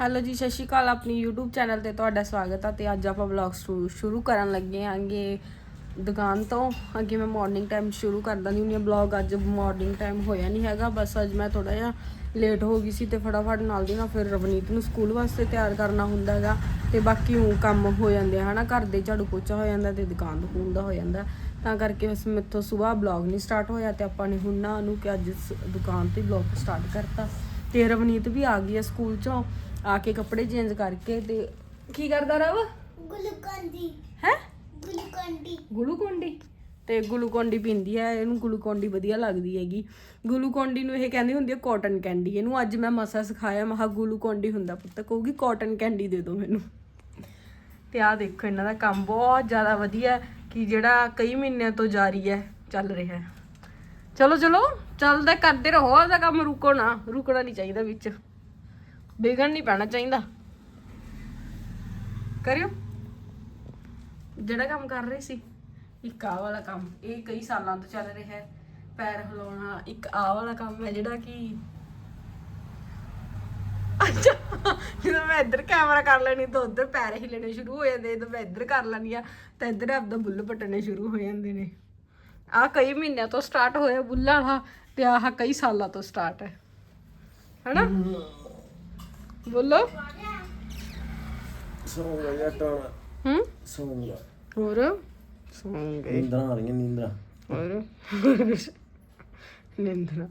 Hello ਜੀ, ਸਤਿ ਸ਼੍ਰੀ ਅਕਾਲ। ਆਪਣੀ YouTube ਚੈਨਲ ਤੇ ਤੁਹਾਡਾ ਸਵਾਗਤ ਆ ਤੇ ਅੱਜ ਆਪਾਂ ਵਲੌਗ ਸ਼ੁਰੂ ਕਰਨ ਲੱਗੇ ਆਂਗੇ ਦੁਕਾਨ ਤੋਂ। ਅੱਗੇ ਮੈਂ ਮਾਰਨਿੰਗ ਟਾਈਮ ਸ਼ੁਰੂ ਕਰ ਦਿੰਦੀ ਹੁੰਦੀ ਹਾਂ ਵਲੌਗ ਅੱਜ ਮਾਰਨਿੰਗ ਟਾਈਮ ਹੋਇਆ ਨਹੀਂ ਹੈਗਾ, ਬਸ ਅੱਜ ਮੈਂ ਥੋੜਾ ਜਿਹਾ ਲੇਟ ਹੋ ਗਈ ਸੀ ਤੇ ਫਟਾਫਟ ਨਾਲ ਦੀ ਨਾਲ ਫਿਰ ਰਵਨੀਤ ਨੂੰ ਸਕੂਲ ਵਾਸਤੇ ਤਿਆਰ ਕਰਨਾ ਹੁੰਦਾ ਹੈਗਾ ਤੇ ਬਾਕੀ ਉਹ ਕੰਮ ਹੋ ਜਾਂਦੇ ਆ, ਹਨਾ? ਘਰ ਦੇ ਝਾੜੂ ਪੋਚਾ ਹੋ ਜਾਂਦਾ ਤੇ ਦੁਕਾਨ ਦੁਕਾਨ ਦਾ ਹੋ ਜਾਂਦਾ। ਤਾਂ ਕਰਕੇ ਬਸ ਮੇਥੋਂ ਸਵੇਰ ਵਲੌਗ ਨਹੀਂ ਸਟਾਰਟ ਹੋਇਆ ਤੇ ਆਪਾਂ ਨੇ ਹੁਣ ਨਾ ਉਹਨੂੰ ਕਿ ਅੱਜ ਸ- ਦੁਕਾਨ ਤੇ ਵਲੌਗ ਸਟਾਰਟ ਕਰਤਾ। ਤੇ ਰਵਨੀਤ ਵੀ ਆ ਗਈ ਹੈ ਸਕੂਲ ਚੋਂ। ਆ ਕੇ ਕੱਪੜੇ ਚੇਂਜ ਕਰਕੇ ਤੇ ਕੀ ਕਰਦਾ ਰਵ? ਗੁਲਕੰਦੀ। ਹੈ? ਗੁਲਕੰਦੀ। ਗਲੂਕੋਂਡੀ। ਤੇ ਗਲੂਕੋਂਡੀ ਪੀਂਦੀ ਹੈ ਇਹਨੂੰ ਗਲੂਕੋਂਡੀ ਵਧੀਆ ਲੱਗਦੀ ਹੈਗੀ। ਗਲੂਕੋਂਡੀ ਨੂੰ ਇਹ ਕਹਿੰਦੀ ਹੁੰਦੀ ਹੈ ਕਾਟਨ ਕੈਂਡੀ ਇਹਨੂੰ ਅੱਜ ਮੈਂ ਮਸਾ ਸਿਖਾਇਆ ਮਹਾ ਗਲੂਕੋਂਡੀ ਹੁੰਦਾ ਪੁੱਤ ਕਹੂਗੀ ਕਾਟਨ ਕੈਂਡੀ ਦੇ ਦਿਓ ਮੈਨੂੰ। ਤੇ ਆਹ ਦੇਖੋ ਇਹਨਾਂ ਦਾ ਕੰਮ ਬਹੁਤ ਜ਼ਿਆਦਾ ਵਧੀਆ ਕਿ ਜਿਹੜਾ ਕਈ ਮਹੀਨਿਆਂ ਤੋਂ ਜਾਰੀ ਹੈ ਚੱਲ ਰਿਹਾ ਹੈ। ਚਲੋ ਚਲੋ ਚੱਲਦਾ ਕਰਦੇ ਰਹੋ ਉਹਦਾ ਕੰਮ ਰੁਕੋ ਨਾ ਰੁਕਣਾ ਨਹੀਂ ਚਾਹੀਦਾ ਵਿੱਚ। ਵਿਗੜ ਨਹੀਂ ਪੈਣਾ ਚਾਹੀਦਾ। ਕਰਿਓ। ਜਿਹੜਾ ਕੰਮ ਕਰ ਰਹੇ ਸੀ, ਇੱਕ ਆਹ ਵਾਲਾ ਕੰਮ। ਇਹ ਕਈ ਸਾਲਾਂ ਤੋਂ ਚੱਲ ਰਿਹਾ ਹੈ। ਪੈਰ ਹਿਲਾਉਣਾ ਇੱਕ ਆਹ ਵਾਲਾ ਕੰਮ ਹੈ ਜਿਹੜਾ ਕਿ ਅੱਛਾ, ਜਦੋਂ ਮੈਂ ਇੱਧਰ ਕੈਮਰਾ ਕਰ ਲੈਣੀ, ਤਾਂ ਉੱਧਰ ਪੈਰ ਹਿੱਲਣੇ ਸ਼ੁਰੂ ਹੋ ਜਾਂਦੇ ਜਦੋਂ ਮੈਂ ਇੱਧਰ ਕਰ ਲੈਣੀ ਆ, ਤਾਂ ਇੱਧਰ ਆਪਦਾ ਬੁੱਲ ਪਟਣੇ ਸ਼ੁਰੂ ਹੋ ਜਾਂਦੇ ਨੇ। ਆਹ ਕਈ ਮਹੀਨਿਆਂ ਤੋਂ ਸਟਾਰਟ ਹੋਇਆ ਬੁੱਲਾਂ ਦਾ ਤੇ ਆਹ ਕਈ ਸਾਲਾਂ ਤੋਂ ਸਟਾਰਟ ਹੈ। ਹਨਾ? ਬੋਲੋ। ਸੌਂਗਾ ਜਟਾਣਾ ਹੂੰ? ਸੌਂਗਾ ਹੋਰ? ਸੌਂਗੇ ਨੀਂਦਰਾਂ ਆ ਰਹੀਆਂ ਨੀਂਦਰਾਂ। ਹੋਰ? ਨਿੰਦਣਾ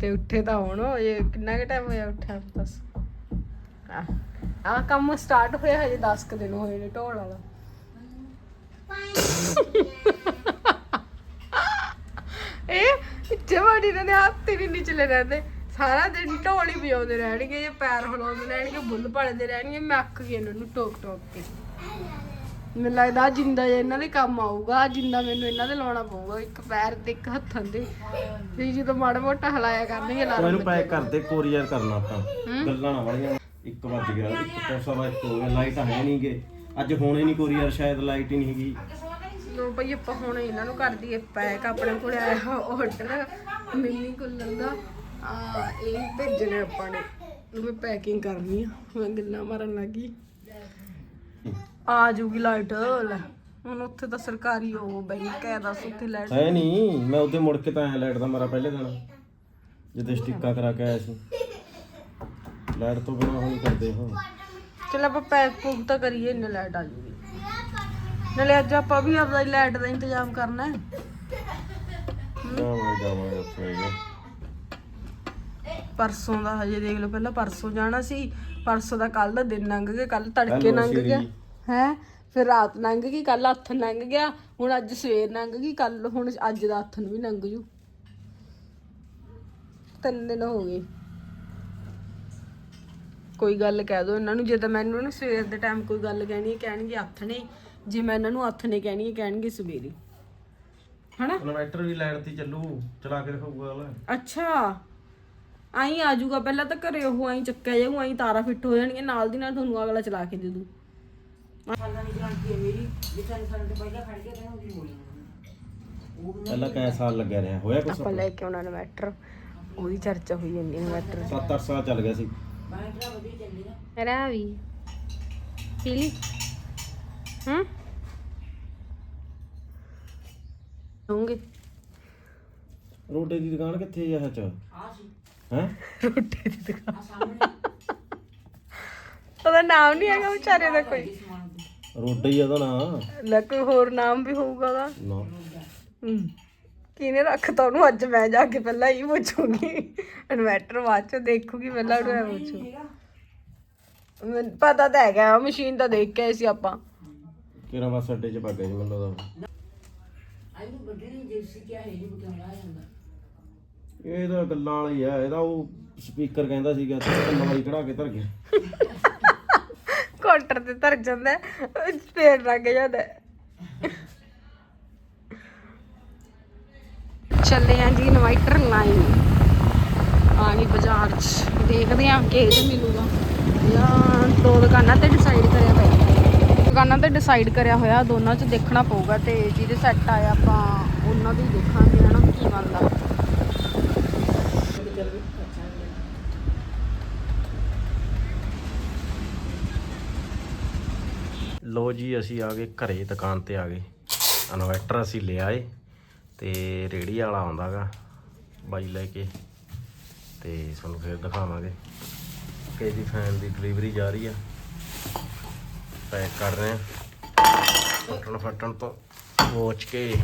ਤੇ ਉੱਠੇ ਤਾਂ ਹੁਣ ਇਹ ਕਿੰਨਾ ਕੁ ਟਾਈਮ ਹੋਇਆ ਉੱਠਿਆ ਦੱਸ? ਆ ਕੰਮ ਸਟਾਰਟ ਹੋਇਆ ਹਜੇ 10 ਕੁ ਦਿਨ ਹੋਏ ਨੇ ਢੋਲ ਵਾਲਾ। ਇਹ ਜਵਾਨੀ ਨੇ ਹੱਥ ਹੀ ਨਹੀਂ ਨਿਚਲੇ ਰਹਿੰਦੇ। ਸਾਰਾ ਦਿਨ ਢੋਲ ਵਜਾਉਂਦੇ ਰਹਿਣਗੇ ਇਹ ਪੈਰ ਹਿਲਾਉਂਦੇ ਰਹਿਣਗੇ ਬੁੱਲ ਭੜਦੇ ਰਹਿਣਗੇ ਮੈਂ ਅੱਕ ਗਈ ਇਹਨਾਂ ਨੂੰ ਟੋਕ ਟੋਕ ਕੇ। ਮੈਨੂੰ ਲੱਗਦਾ ਆਹ ਜਿੰਦਾ ਜਿਹਾ ਇਹਨਾਂ ਦੇ ਕੰਮ ਆਊਗਾ ਆਹ ਜਿੰਦਾ ਮੈਨੂੰ ਇਹਨਾਂ ਦੇ ਲਾਉਣਾ ਪਊਗਾ ਇੱਕ ਪੈਰ ਤੇ ਇੱਕ ਹੱਥਾਂ ਦੇ ਤੇ ਜਦੋਂ ਮਾੜਾ ਮੋਟਾ ਹਲਾਇਆ ਕਰਨਗੇ ਉਹ ਇਹਨੂੰ ਪੈਕ ਕਰਦੇ ਕੋਰੀਅਰ ਕਰਨਾ ਆਪਾਂ। ਗੱਲਾਂ ਨਾ ਵਾਲੀਆਂ ਇੱਕ ਵੱਜ ਗਿਆ ਇੱਕ ਤੋਂ ਸਵਾ ਇੱਕ ਹੋ ਗਿਆ ਲਾਈਟ ਹੈ ਨਹੀਂ ਗੇ ਅੱਜ ਹੋਣੇ ਨਹੀਂ ਕੋਰੀਅਰ ਸ਼ਾਇਦ ਲਾਈਟ ਹੀ ਨਹੀਂ ਹੈਗੀ। ਲੋ ਭਈ ਆਪਾਂ ਹੁਣ ਇਹਨਾਂ ਨੂੰ ਕਰ ਦਈਏ ਪੈਕ ਆਪਣੇ ਕੋਲ ਆਇਆ ਆਰਡਰ ਮਿੰਨੀ ਕੁੱਲਰ ਦਾ। ਆ ਇਹ ਭੇਜਣੇ ਆਪਾਂ ਨੇ। ਨੂੰ ਮੈਂ ਪੈਕਿੰਗ ਕਰਨੀ ਆ। ਮੈਂ ਗੱਲਾਂ ਮਾਰਨ ਲੱਗੀ। ਆ ਜੂਗੀ ਲਾਈਟ ਲੈ ਹੁਣ ਉੱਥੇ ਤਾਂ ਸਰਕਾਰੀ ਉਹ ਬੈਂਕ ਹੈ ਦੱਸ ਉੱਥੇ ਲਾਈਟ ਹੈ ਨਹੀਂ ਮੈਂ ਉਹਦੇ ਮੁੜ ਕੇ ਤਾਂ ਆਇਆ ਲਾਈਟ ਦਾ ਮੇਰਾ ਪਹਿਲੇ ਦਿਨ। ਜਦੋਂ ਸਟਿੱਕਾ ਕਰਾ ਕੇ ਆਇਆ ਸੀ। ਲਾਈਟ ਤੋਂ ਬਿਨਾ ਹੁਣ ਕਰਦੇ ਹੋ ਚਲ ਆਪਾਂ ਪੈਕ ਪੂਕ ਤਾਂ ਕਰੀਏ ਇੰਨੇ ਲਾਈਟ ਆ ਜੂਗੀ। ਨਾਲੇ ਅੱਜ ਆਪਾਂ ਵੀ ਆਪਦਾ ਲਾਈਟ ਦਾ ਇੰਤਜ਼ਾਮ ਕਰਨਾ ਹੈ। ਜਾਵਾਂਗੇ ਜਾਵਾਂਗੇ ਉੱਥੇ। ਪਰਸੋਂ ਦਾ ਹਜੇ ਦੇਖ ਲਓ ਪਹਿਲਾਂ ਪਰਸੋਂ ਜਾਣਾ ਸੀ ਪਰਸੋਂ ਦਾ ਕੱਲ ਦਾ ਦਿਨ ਲੰਘ ਗਿਆ ਕੱਲ ਤੜਕੇ ਲੰਘ ਗਿਆ। ਹੈ? ਫਿਰ ਰਾਤ ਲੰਘ ਗਈ ਕੱਲ ਹੱਥ ਲੰਘ ਗਿਆ ਹੁਣ ਅੱਜ ਸਵੇਰ ਲੰਘ ਗਈ ਕੱਲ ਹੁਣ ਅੱਜ ਦਾ ਹੱਥ ਨੂੰ ਵੀ ਲੰਘ ਜੂ। ਤਿੰਨ ਦਿਨ ਹੋ ਗਏ। ਕੋਈ ਗੱਲ ਕਹਿ ਦੋ ਇਹਨਾਂ ਨੂੰ ਜੇ ਤਾਂ ਮੈਨੂੰ ਨਾ ਸਵੇਰ ਦੇ ਟਾਈਮ ਕੋਈ ਗੱਲ ਕਹਿਣੀ ਹੈ ਕਹਿਣਗੇ ਹੱਥ ਨੇ ਜੇ ਮੈਂ ਇਹਨਾਂ ਨੂੰ ਹੱਥ ਨੇ ਕਹਿਣੀ ਹੈ ਕਹਿਣਗੇ ਸਵੇਰੇ। ਹਨਾ? ਇਨਵਰਟਰ ਵੀ ਲਾਈਟ ਤੇ ਚੱਲੂ ਚਲਾ ਕੇ ਦਿਖਾਊਗਾ ਅਗਲਾ। ਅੱਛਾ। ਆਈ ਆ ਜਾਊਗਾ ਪਹਿਲਾਂ ਤਾਂ ਘਰੇ ਉਹ ਆਈ ਚੱਕਿਆ ਜਾਊ ਆਈ ਤਾਰਾ ਫਿੱਟ ਹੋ ਜਾਣਗੇ ਨਾਲ ਦੀ ਨਾਲ ਤੁਹਾਨੂੰ ਅਗਲਾ ਚਲਾ ਕੇ ਦੇ ਦੂ ਪਹਿਲਾਂ ਕੈ ਸਾਲ ਲੱਗਿਆ ਰਿਹਾ ਹੋਇਆ ਕੁਛ? ਆਪਾਂ ਲੈ ਕੇ ਆਉਣਾ ਇਨਵੈਟਰ ਉਹਦੀ ਚਰਚਾ ਹੋਈ ਜਾਂਦੀ ਇਨਵੈਟਰ 7-8 ਸਾਲ ਚੱਲ ਗਿਆ ਸੀ। ਰਾਵੀ ਪੀਲੀ ਹੂੰ? ਹੋਣਗੇ ਰੋਡੇ ਦੀ ਦੁਕਾਨ ਕਿੱਥੇ ਹੈ ਚ? ਹੈ? ਰੋਟੀ ਦੀ ਦੁਕਾਨ। ਉਹਦਾ ਨਾਮ ਨਹੀਂ ਹੈਗਾ ਵਿਚਾਰੇ ਦਾ ਕੋਈ। ਰੋਡੇ ਹੀ ਆ ਉਹਦਾ ਨਾਂ। ਲੈ ਕੋਈ ਹੋਰ ਨਾਮ ਵੀ ਹੋਊਗਾ ਉਹਦਾ। ਨਾ। ਹਮ। ਕਿਹਨੇ ਰੱਖਤਾ ਉਹਨੂੰ? ਅੱਜ ਮੈਂ ਜਾ ਕੇ ਪਹਿਲਾਂ ਹੀ ਪੁੱਛੂਗੀ। ਇਨਵੈਟਰ ਬਾਅਦ ਚ ਦੇਖੂਗੀ ਪਹਿਲਾਂ ਉਹਨੂੰ ਪੁੱਛੂ। ਮੈਨੂੰ ਪਤਾ ਤਾਂ ਹੈਗਾ ਮਸ਼ੀਨ ਤਾਂ ਦੇਖ ਕੇ ਆਏ ਸੀ ਆਪਾਂ। ਕਿਹੜਾ ਬਸ ਅੱਡੇ 'ਚ ਪਾ ਗਿਆ ਸੀ ਮੈਨੂੰ ਲੱਗਦਾ ਇਹ ਤਾਂ ਗੱਲਾਂ ਵਾਲਾ ਆ, ਇਹਦਾ ਉਹ ਸਪੀਕਰ ਕਹਿੰਦਾ ਸੀਗਾ, ਤੇ ਨਵਾਈ ਕਢਾ ਕੇ ਧਰ ਗਿਆ। ਕਾਊਂਟਰ ਤੇ ਧਰ ਜਾਂਦਾ, ਫੇਰ ਲੱਗ ਜਾਂਦਾ। ਚੱਲੇ ਆਂ ਜੀ ਇਨਵਾਈਟਰ ਲਾਈਨ ਆ ਗਈ ਬਾਜ਼ਾਰ 'ਚ, ਦੇਖਦੇ ਆਂ ਕਿਹਦੇ ਮਿਲੂਗਾ। ਜਾਂ ਦੋ ਦੁਕਾਨਾਂ ਤੇ ਡਿਸਾਈਡ ਕਰਿਆ ਹੋਇਆ ਦੁਕਾਨਾਂ ਤੇ ਡਿਸਾਈਡ ਕਰਿਆ ਹੋਇਆ, ਦੋਨਾਂ 'ਚ ਦੇਖਣਾ ਪਊਗਾ ਤੇ ਜਿਹਦੇ ਸੈੱਟ ਆਇਆ ਆਪਾਂ, ਉਹਨਾਂ ਦੀ ਦੇਖਾਂਗੇ, ਹਨਾ, ਕੀ ਬਣਦਾ। ਲੋ ਜੀ ਅਸੀਂ ਆ ਗਏ ਘਰੇ ਦੁਕਾਨ ਤੇ ਆ ਗਏ। ਇਨਵਰਟਰ ਅਸੀਂ ਲੈ ਆਏ ਤੇ ਰੇੜੀ ਵਾਲਾ ਆਉਂਦਾਗਾ ਬਾਈ ਲੈ ਕੇ। ਤੇ ਤੁਹਾਨੂੰ ਫਿਰ ਦਿਖਾਵਾਂਗੇ ਕਿ ਜੀ ਫੈਨ ਦੀ ਡਿਲੀਵਰੀ ਜਾ ਰਹੀ ਆ। ਪੈਕ ਕਰ ਰਹੇ ਆ। ਫਟਣ ਫਟਣ ਤੋਂ ਪਹੁੰਚ ਕੇ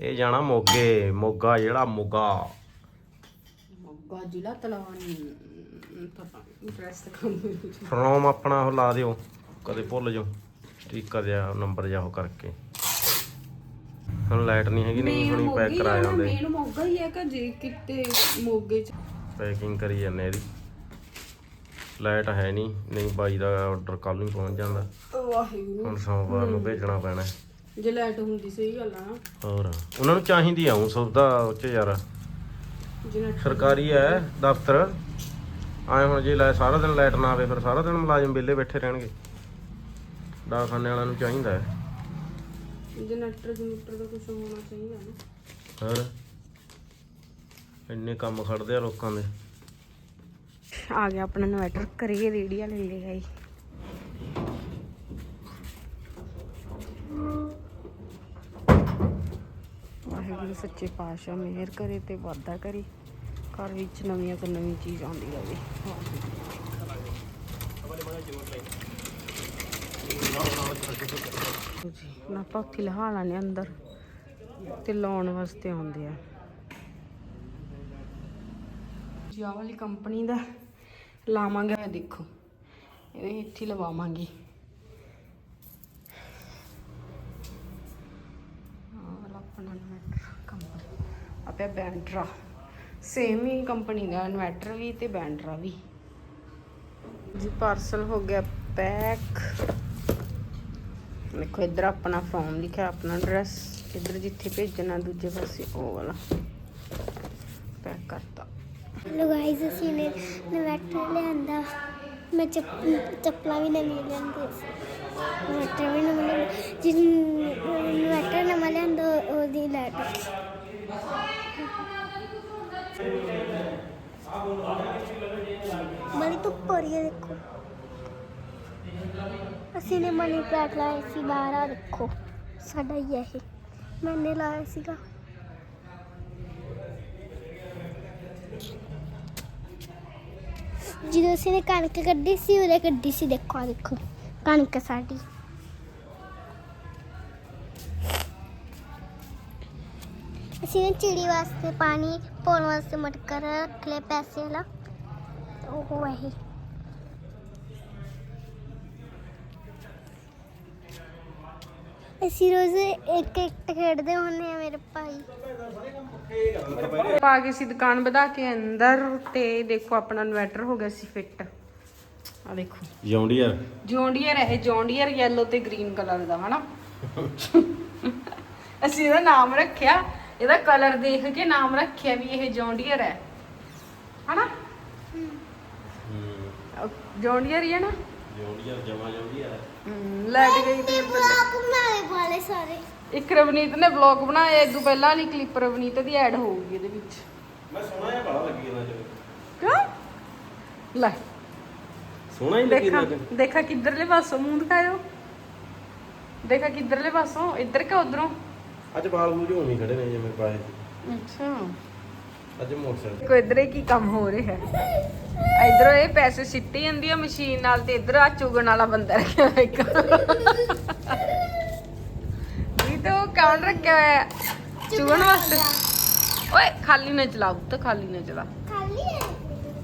ਇਹ ਜਾਣਾ ਮੋਗੇ ਮੋਗਾ ਜਿਹੜਾ ਮੋਗਾ। ਮੋਗਾ ਜ਼ਿਲ੍ਹਾ ਤਲਵਾਨ ਪਤਾ ਤਾਂ ਕੰਮ ਫਰੋਮ ਆਪਣਾ ਉਹ ਲਾ ਦਿਓ। ਕਦੇ ਭੁੱਲ ਜਾਓ। ਸਟicker ਜਿਹਾ ਨੰਬਰ ਜਿਹਾ ਉਹ ਕਰਕੇ। ਹੁਣ ਲਾਈਟ ਨਹੀਂ ਹੈਗੀ ਨਹੀਂ ਹੁਣੀ ਪੈਕ ਕਰਾ ਜਾਂਦੇ ਮੇਨ ਮੋਗਾ ਹੀ ਹੈ ਕਿ ਜੇ ਕਿਤੇ ਮੋਗੇ ਚ? ਪੈਕਿੰਗ ਕਰੀ ਜਾਂਦੇ ਇਹਦੀ। ਲਾਈਟ ਹੈ ਨਹੀਂ ਨਹੀਂ ਬਾਈ ਦਾ ਆਰਡਰ ਕੱਲ ਨੂੰ ਪਹੁੰਚ ਜਾਂਦਾ। ਵਾਹਿਗੁਰੂ। ਹੁਣ ਸੋਮਵਾਰ ਨੂੰ ਭੇਜਣਾ ਪੈਣਾ। ਜੇ ਲਾਈਟ ਹੁੰਦੀ ਸਹੀ ਗੱਲ ਆ। ਨਾ ਹੋਰ ਉਹਨਾਂ ਨੂੰ ਚਾਹੀਦੀ ਆ ਉਹ ਸੁਵਿਧਾ ਉਹ ਚ ਯਾਰ। ਜਿਹਨਾਂ ਸਰਕਾਰੀ ਹੈ ਦਫ਼ਤਰ। ਆਏ ਹੁਣ ਜੇ ਲੈ ਸਾਰਾ ਦਿਨ ਲਾਈਟ ਨਾ ਆਵੇ ਫਿਰ ਸਾਰਾ ਦਿਨ ਮੁਲਾਜ਼ਮ ਵਿਹਲੇ ਬੈਠੇ ਰਹਿਣਗੇ। ਡਾਕਖਾਨੇ ਵਾਲਿਆਂ ਨੂੰ ਚਾਹੀਦਾ ਹੈ। ਜਨਰੇਟਰ ਜਨਰੇਟਰ ਦਾ ਕੁਝ ਹੋਣਾ ਚਾਹੀਦਾ ਨਾ। ਹੋਰ? ਇੰਨੇ ਕੰਮ ਖੜਦੇ ਆ ਲੋਕਾਂ ਦੇ। ਆ ਗਿਆ ਆਪਣਾ ਇਨਵਰਟਰ ਕਰੀਏ ਰੇੜੀ ਵਾਲੇ ਲੈ ਗਏ ਵਾਹਿਗੁਰੂ ਸੱਚੇ ਪਾਤਸ਼ਾਹ ਮਿਹਰ ਕਰੇ ਤੇ ਵਾਧਾ ਕਰੇ। ਘਰ ਵਿੱਚ ਨਵੀਆਂ ਤੋਂ ਨਵੀਂ ਚੀਜ਼ ਆਉਂਦੀ ਰਹੇ। ਜੀ ਨਾ ਆਪਾਂ ਉੱਥੇ ਲਹਾ ਲਾਣੇ ਅੰਦਰ ਤੇ ਲਾਉਣ ਵਾਸਤੇ ਆਉਂਦੇ ਆ ਜੀ, ਆਹ ਵਾਲੀ ਕੰਪਨੀ ਦਾ ਲਾਵਾਂਗੇ। ਦੇਖੋ, ਇਹ ਇੱਥੇ ਹੀ ਲਵਾਵਾਂਗੇ। ਆਪਣਾ ਇਨਵੈਟਰ ਕੰਪਨੀ ਆਪੇ ਬੈਂਡਰਾ ਸੇਮ ਹੀ ਕੰਪਨੀ ਦਾ ਇਨਵੈਟਰ ਵੀ ਤੇ ਬੈਂਡਰਾ ਵੀ। ਜੀ ਪਾਰਸਲ ਹੋ ਗਿਆ ਪੈਕ ਦੇਖੋ ਇੱਧਰ ਆਪਣਾ ਫਾਰਮ ਲਿਖਿਆ, ਆਪਣਾ ਐਡਰੈਸ ਇੱਧਰ ਜਿੱਥੇ ਭੇਜਣਾ ਦੂਜੇ ਪਾਸੇ, ਉਹ ਵਾਲਾ। ਪੈਕ ਕਰਤਾ। ਹੈਲੋ ਗਾਇਸ ਅਸੀਂ ਨੇ ਇਨਵਰਟਰ ਲਿਆਂਦਾ। ਮੈਂ ਚੱਪਲਾਂ ਵੀ ਨਵੀਂ ਲਿਆਂਦੀ ਸੀ। ਇਨਵਰਟਰ ਵੀ ਨਵਾਂ ਲਿਆਂਦਾ। ਜਿਸ ਇਨਵਰਟਰ ਨਵਾਂ ਲਿਆਂਦਾ ਉਹਦੀ ਲਾਈਟ ਬੜੀ ਧੁੱਪ ਹੋ ਰਹੀ ਹੈ, ਦੇਖੋ। ਅਸੀਂ ਨੇ ਮਨੀ ਪਲਾਂਟ ਲਾਇਆ ਸੀ, ਬਾਹਰ ਆ ਦੇਖੋ। ਸਾਡਾ ਹੀ ਹੈ ਇਹ। ਮੈਨੇ ਲਾਇਆ ਸੀਗਾ। ਜਦੋਂ ਅਸੀਂ ਨੇ ਕਣਕ ਕੱਢੀ ਸੀ ਉਹਦੇ ਕੱਢੀ ਸੀ, ਦੇਖੋ, ਆ ਦੇਖੋ। ਕਣਕ ਸਾਡੀ। ਅਸੀਂ ਨੇ ਚਿੜੀ ਵਾਸਤੇ ਪਾਣੀ, ਪਾਉਣ ਵਾਸਤੇ ਮਟਕਰ ਰੱਖ ਲਏ, ਪੈਸੇ ਵਾਲਾ। ਉਹ ਹੈ ਅਸੀਂ ਰੋਜ਼ ਇੱਕ ਇੱਕ ਖੇਡਦੇ ਹੁੰਦੇ ਆ ਮੇਰੇ ਭਾਈ। ਪਾ ਕੇ ਸੀ ਦੁਕਾਨ ਵਧਾ ਕੇ ਅੰਦਰ ਤੇ ਦੇਖੋ ਆਪਣਾ ਇਨਵਰਟਰ ਹੋ ਗਿਆ ਸੀ ਫਿੱਟ। ਆ ਦੇਖੋ। John Deere. ਜੌਂਡੀਅਰ ਹੈ ਜੌਂਡੀਅਰ yellow ਤੇ ਗ੍ਰੀਨ ਕਲਰ ਦਾ ਹਨਾ? ਅਸੀਂ ਇਹਦਾ ਨਾਮ ਰੱਖਿਆ ਇਹਦਾ ਕਲਰ ਦੇਖ ਕੇ ਨਾਮ ਰੱਖਿਆ ਵੀ ਇਹ ਜੌਂਡੀਅਰ ਹੈ। ਹਨਾ? ਜੌਂਡੀਅਰ ਹੀ ਹੈ ਨਾ? ਜੌਂਡੀਅਰ ਜਮਾ ਜੌਂਡੀਅਰ ਹਮ, ਲਾਈਟ ਗਈ ਤੇ ਬਲੌਗ ਬਣਾਏ ਵਾਲੇ ਸਾਰੇ। ਇੱਕ ਰਵਨੀਤ ਨੇ ਵਲੌਗ ਬਣਾਇਆ ਇਦੋਂ ਪਹਿਲਾਂ ਨਹੀਂ ਕਲਿੱਪ ਰਵਨੀਤ ਦੀ ਐਡ ਹੋਊਗੀ ਇਹਦੇ ਵਿੱਚ। ਮੈਂ ਸੋਹਣਾ ਜਿਹਾ ਬੜਾ ਲੱਗੀ ਇਹਨਾਂ ਚ ਕਿਉਂ? ਲੈ। ਸੋਹਣਾ ਹੀ ਲੱਗੀ ਦੇਖਾ ਇਹਨਾਂ ਚ ਦੇਖਾ ਕਿੱਧਰਲੇ ਪਾਸੋਂ ਮੂੰਹ ਦਿਖਾਇਓ। ਦੇਖਾ ਕਿੱਧਰਲੇ ਪਾਸੋਂ ਇੱਧਰ ਕਿ ਉਧਰੋਂ? ਅੱਜ ਬਾਲ ਬੂਲ ਹੋਣੀ ਖੜੇ ਨੇ ਜਿਵੇਂ ਪਾਏ ਅੱਛਾ। ਅੱਜ ਮੋਟਰਸਾਈਕਲ। ਕੋ ਇਧਰ ਕੀ ਕੰਮ ਹੋ ਰਿਹਾ ਹੈ। ਇਧਰੋਂ ਇਹ ਪੈਸੇ ਸਿੱਟੀ ਜਾਂਦੀ ਆ ਮਸ਼ੀਨ ਨਾਲ ਤੇ ਇਧਰ ਆ ਚੁਗਣ ਵਾਲਾ ਬੰਦਾ ਰੱਖਿਆ ਹੋਇਆ ਇੱਕ। ਵੀ ਤਾਂ ਉਹ ਕੌਣ ਰੱਖਿਆ ਹੋਇਆ? ਚੁਗਣ ਵਾਸਤੇ। ਓਏ ਖਾਲੀ ਨਾ ਚਲਾਓ ਤਾਂ ਖਾਲੀ ਨਾ ਚਲਾ। ਖਾਲੀ ਹੈ?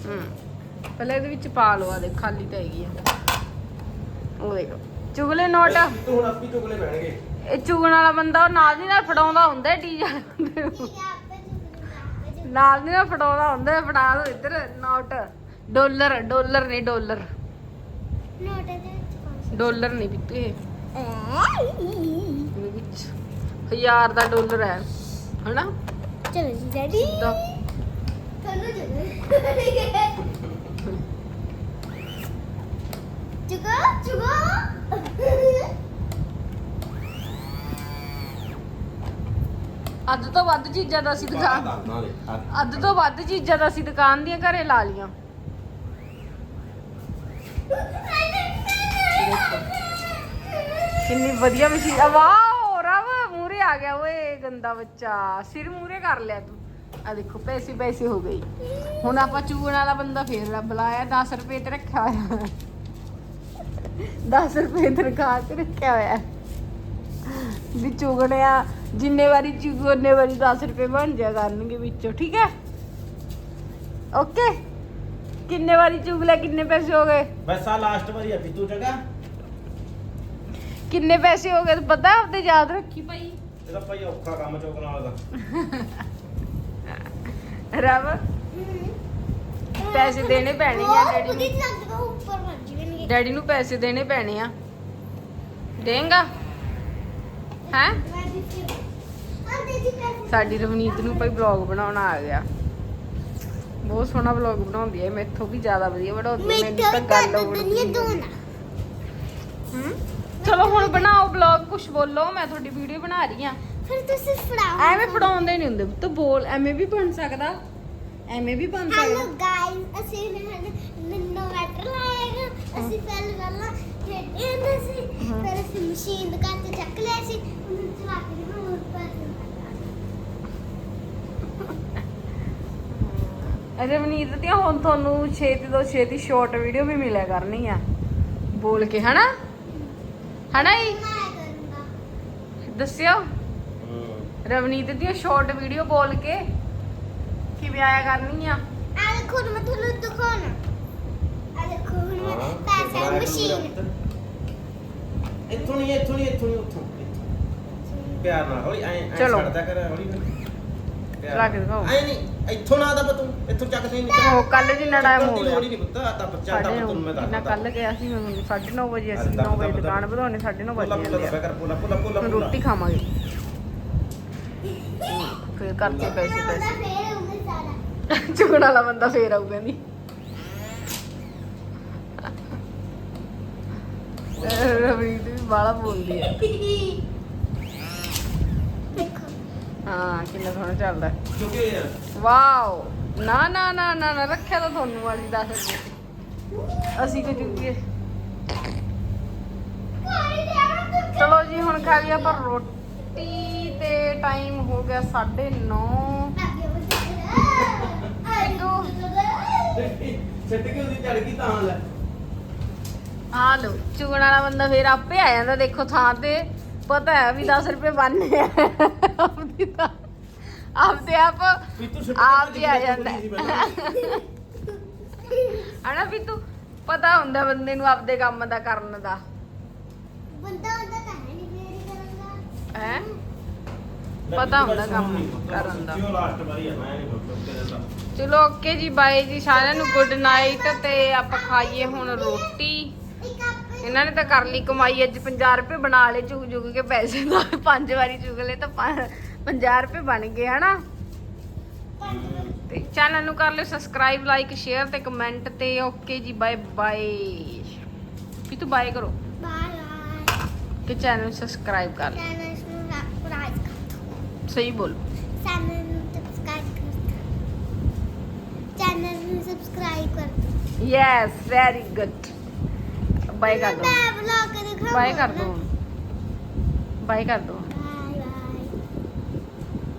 ਹੂੰ। ਪਹਿਲਾਂ ਇਹਦੇ ਵਿੱਚ ਪਾ ਆ ਦੇਖ ਖਾਲੀ ਤਾਂ ਹੈਗੀ ਆ। ਉਹ ਦੇਖੋ ਚੁਗਲੇ ਨੋਟ। ਤੂੰ ਹੁਣ ਆਪੀ ਚੁਗਲੇ ਪੈਣਗੇ। ਇਹ ਚੁਗਣ ਵਾਲਾ ਬੰਦਾ ਉਹ ਨਾਲ ਦੀ ਨਾਲ ਫੜਾਉਂਦਾ ਹੁੰਦਾ ਡੀਜੇ ਨਾਲ ਦੀ ਨਾਲ ਫੜਾਉਂਦਾ ਹੁੰਦਾ ਫੜਾ ਦੋ ਇੱਧਰ ਨੋਟ। ਡਾਲਰ ਡਾਲਰ ਨਹੀਂ ਡਾਲਰ। ਨੋਟ ਦੇ ਵਿੱਚ ਡਾਲਰ ਨਹੀਂ ਬਿੱਤੂ ਇਹ ਪਾਸ ਇਹਦੇ ਵਿੱਚ ਹਜ਼ਾਰ ਦਾ ਡਾਲਰ ਹੈ ਹਨਾ? ਚਲੋ ਜੀ ਡੈਡੀ ਤਾਂ ਤੁਹਾਨੂੰ ਚਲੋ ਚੁਗਾ ਚੁਗਾ ਅੱਧ ਤੋਂ ਵੱਧ ਚੀਜ਼ਾਂ ਦਾ ਅਸੀਂ ਦੁਕਾਨ ਅੱਧ ਤੋਂ ਵੱਧ ਚੀਜ਼ਾਂ ਦਾ ਅਸੀਂ ਦੁਕਾਨ ਦੀਆਂ ਘਰੇ ਲਾ ਲੀਆਂ ਕਿੰਨੀ ਵਧੀਆ ਮਸ਼ੀਨ ਆ, ਵਾਓ ਰਵ ਮੂਰੇ ਆ ਗਿਆ ਓਏ, ਗੰਦਾ ਬੱਚਾ। ਸਿਰ ਮੂਰੇ ਕਰ ਲਿਆ ਤੂੰ। ਆ ਦੇਖੋ, ਪੈਸੇ ਪੈਸੇ ਹੋ ਗਈ ਹੁਣ ਆਪਾਂ ਚੂਣ ਵਾਲਾ ਬੰਦਾ ਫੇਰ ਲੱਭ ਲਾਇਆ 10 ਰੁਪਏ ਤੇ ਰੱਖਿਆ ਹੋਇਆ। 10 ਰੁਪਏ ਤਨਖਾਹ ਤੇ ਰੱਖਿਆ ਹੋਇਆ। ਵੀ ਚੁਗਣਿਆ, ਜਿੰਨੇ ਵਾਰੀ ਚੁਗੋ ਉਹਨੇ ਵਾਰੀ 10 ਰੁਪਏ ਬਣ ਜਾ ਕਰਨਗੇ ਵਿੱਚੋਂ, ਠੀਕ ਹੈ? ਓਕੇ? ਕਿੰਨੇ ਵਾਰੀ ਚੁਗ ਲਿਆ ਕਿੰਨੇ ਪੈਸੇ ਹੋ ਗਏ? ਬਸ ਆ ਲਾਸਟ ਵਾਰੀ ਆ ਪਿੱਤੂ ਜਗਾ ਕਿੰਨੇ ਪੈਸੇ ਹੋ ਗਏ ਤੈਨੂੰ ਪਤਾ ਆਪਦੇ ਯਾਦ ਰੱਖੀ ਭਾਈ। ਇਹਦਾ ਭਾਈ ਔਖਾ ਕੰਮ ਚੁੱਕਣ ਵਾਲਾ ਦਾ ਰਵ ਪੈਸੇ ਦੇਣੇ ਪੈਣੇ ਆ ਡੈਡੀ ਨੂੰ। ਲੱਗ ਤੋਂ ਉੱਪਰ ਵੱਜ ਜਾਣਗੇ। ਡੈਡੀ ਨੂੰ ਪੈਸੇ ਦੇਣੇ ਪੈਣੇ ਆ। ਦੇਂਗਾ? ਹੈ? ਮੈਂ ਦਿੱਤੀ। ਹਾਂ ਦੇ ਜੀ ਪੈਸੇ ਸਾਡੀ ਰਵਨੀਤ ਨੂੰ ਭਾਈ ਵਲੌਗ ਬਣਾਉਣਾ ਆ ਗਿਆ। ਬਹੁਤ ਸੋਹਣਾ ਵਲੌਗ ਬਣਾਉਂਦੀ ਹੈ ਮੈਥੋਂ ਵੀ ਜ਼ਿਆਦਾ ਵਧੀਆ ਬਣਾਉਂਦੀ ਹੈ ਮੈਨੂੰ ਤਾਂ ਗੱਲ ਦੁਨੀਆ ਉੜਦੀ ਦੋਨਾ ਹੂੰ? ਚਲੋ ਹੁਣ ਬਣਾਓ ਵਲੌਗ ਕੁਝ ਬੋਲੋ ਮੈਂ ਤੁਹਾਡੀ ਵੀਡੀਓ ਬਣਾ ਰਹੀ ਆ ਫਿਰ ਤੁਸੀਂ ਫੜਾਓ ਐਵੇਂ ਫੜਾਉਂਦੇ ਨਹੀਂ ਹੁੰਦੇ ਤੂੰ ਬੋਲ ਐਵੇਂ ਵੀ ਬਣ ਸਕਦਾ। ਐਵੇਂ ਵੀ ਬਣ ਹੈਲੋ ਸਕਦਾ ਗਾਇਸ ਅਸੀਂ ਨੰਨੋ ਮੈਟਰ ਲਾਏਗਾ। ਅਸੀਂ ਪਹਿਲਾਂ ਪਹਿਲਾਂ ਖੇਡੇ ਹੁੰਦੇ ਸੀ। ਫਿਰ ਅਸੀਂ ਮਸ਼ੀਨ ਦੁਕਾਨ ਤੇ ਚੱਕ ਲਿਆ ਸੀ ਉਹਨੂੰ ਚਲਾ ਕੇ ਨਾ ਹੋਰ ਪੈਸੇ ਰਵਨੀਤ ਦੀਆਂ ਹੁਣ ਤੁਹਾਨੂੰ ਛੇਤੀ ਤੋਂ ਛੇਤੀ ਸ਼ਾਰਟ ਵੀਡੀਓ ਵੀ ਮਿਲਿਆ ਕਰਨੀ ਆ। ਬੋਲ ਕੇ ਹਨਾ? ਹਨਾ ਜੀ? ਦੱਸਿਓ। ਰਵਨੀਤ ਦੀਆਂ ਸ਼ਾਰਟ ਵੀਡੀਓ ਬੋਲ ਕੇ ਕਿਵੇਂ ਆਇਆ ਕਰਨੀ ਆ? ਆ ਦੇਖੋ ਮੈਂ ਤੁਹਾਨੂੰ ਦਿਖਾਉਣਾ। ਆ ਦੇਖੋ ਹੁਣ ਮੈਂ ਪੈਸੇ ਮਸ਼ੀਨ ਇੱਥੋਂ ਨਹੀਂ ਇੱਥੋਂ ਨਹੀਂ ਇੱਥੋਂ ਨਹੀਂ ਉੱਥੋਂ। ਪਿਆਰ ਨਾਲ ਹੌਲੀ ਐ ਐ। ਛੱਡਦਾ ਕਰ ਹੌਲੀ ਪਿਆਰ ਚਲਾ ਕੇ ਦਿਖਾਓ। ਐ ਨਹੀਂ। ਇੱਥੋਂ ਨਾ ਦਾ ਤੂੰ ਇੱਥੋਂ ਚੱਕਦੇ ਨਹੀਂ ਉਹ ਕੱਲ ਜਿੰਨਾ ਟਾਈਮ ਹੋ ਗਿਆ ਲੋੜੀ ਨਹੀਂ ਪੁੱਤਾ ਤਾਂ ਬੱਚਾ ਤਾਂ ਸਾਢੇ ਤੈਨੂੰ ਮੈਂ ਦੱਸਦਾ। ਕੱਲ ਗਿਆ ਸੀ ਮੈਨੂੰ 9:30 ਵਜੇ ਅਸੀਂ ਦੱਬ, 9 ਵਜੇ ਦੱਬ, ਦੁਕਾਨ ਦੱਬ। ਵਧਾਉਣੇ 9:30 ਪੁੱਲਾ ਵਜੇ ਪੁੱਲਾ ਜਾਂਦੇ ਆ ਕਰ ਪੁੱਲਾ ਪੁੱਲਾ ਪੁੱਲਾ ਹੁਣ ਪੁੱਲਾ ਰੋਟੀ ਖਾਵਾਂਗੇ। ਫਿਰ ਕਰਕੇ ਪੈਸੇ ਪੈਸੇ। ਚੁਗਣ ਵਾਲਾ ਬੰਦਾ ਫੇਰ ਆਊ ਕਹਿੰਦੀ। ਰਵੀਤ ਵੀ ਬਾਲਾ ਬੋਲਦੀ ਹੈ ਹਾਂ ਕਿੰਨਾ ਸੋਹਣਾ ਚੱਲਦਾ। ਕਿਉਂਕਿ ਵਾਓ। ਨਾ ਨਾ ਨਾ ਨਾ ਨਾ ਰੱਖਿਆ ਤਾਂ ਤੁਹਾਨੂੰ ਵਾਲੀ ਦੱਸ ਰੁਪਏ ਅਸੀਂ ਕਿ ਚੁੱਕੀਏ। ਚਲੋ ਜੀ ਹੁਣ ਖਾ ਲਈ ਆਪਾਂ ਰੋਟੀ ਤੇ ਟਾਈਮ ਹੋ ਗਿਆ 9:30 ਛੱਡ ਕੇ ਉਹਦੀ ਚੜ ਗਈ ਤਾਂ ਲੈ। ਆ ਲੋ ਚੁਗਣ ਵਾਲਾ ਬੰਦਾ ਫੇਰ ਆਪੇ ਆ ਜਾਂਦਾ ਦੇਖੋ ਥਾਂ ਤੇ। ਪਤਾ ਹੈ ਵੀ 10 ਰੁਪਏ ਬਣਨੇ ਆ। ਆਪਦੀ ਤਾਂ ਆਪਦੇ ਆਪ ਆਪ ਹੀ ਆ ਜਾਂਦਾ। ਹਣਾ ਵੀ ਤੂੰ ਪਤਾ ਹੁੰਦਾ ਬੰਦੇ ਨੂੰ ਆਪਦੇ ਕੰਮ ਦਾ ਕਰਨ ਦਾ। ਬੰਦਾ ਹੁੰਦਾ ਤਾਂ ਹੈ ਨਹੀਂ ਫੇਰ ਹੀ? ਕਰਾਂਗਾ ਹੈ ਪਤਾ ਹੁੰਦਾ ਕੰਮ ਕਰਨ ਦਾ। ਕਿਉਂ ਲਾਸਟ ਵਾਰੀ ਆ ਮੈਂ ਨਹੀਂ ਬੋਲ ਦਿੰਦਾ ਚਲੋ ਓਕੇ ਜੀ ਬਾਏ ਜੀ ਸਾਰਿਆਂ ਨੂੰ ਗੁੱਡ ਨਾਈਟ ਤੇ ਆਪਾਂ ਖਾਈਏ ਹੁਣ ਰੋਟੀ। ਇਹਨਾਂ ਨੇ ਤਾਂ ਕਰ ਲਈ ਕਮਾਈ ਅੱਜ 50 ਰੁਪਏ ਬਣਾ ਲਏ ਚੁਗ ਚੁਗ ਕੇ ਪੈਸੇ ਦਾ ਪੰਜ ਵਾਰੀ ਚੁਗ ਲਏ ਤਾਂ 50 ਰੁਪਏ ਬਣ ਗਏ ਹਨਾ? ਤੇ ਚੈਨਲ ਨੂੰ ਕਰ ਲਿਓ ਸਬਸਕ੍ਰਾਈਬ ਲਾਈਕ ਸ਼ੇਅਰ ਤੇ ਕਮੈਂਟ ਤੇ ਓਕੇ ਜੀ ਬਾਏ ਬਾਏ ਵੀ ਤੂੰ ਬਾਏ ਕਰੋ ਬਾਏ ਕਿ ਚੈਨਲ ਨੂੰ ਸਬਸਕ੍ਰਾਈਬ ਕਰ ਲਿਓ। ਚੈਨਲ ਨੂੰ ਸਬਸਕ੍ਰਾਈਬ ਕਰ ਸਹੀ ਬੋਲ। ਚੈਨਲ ਨੂੰ ਸਬਸਕ੍ਰਾਈਬ ਕਰ ਚੈਨਲ ਨੂੰ ਸਬਸਕ੍ਰਾਈਬ ਕਰ ਯੈਸ ਵੈਰੀ ਗੁੱਡ ਬਾਏ ਕਰ ਦੋ। ਬਾਏ ਕਰ ਦੋ। ਬਾਏ ਕਰ ਦੋ।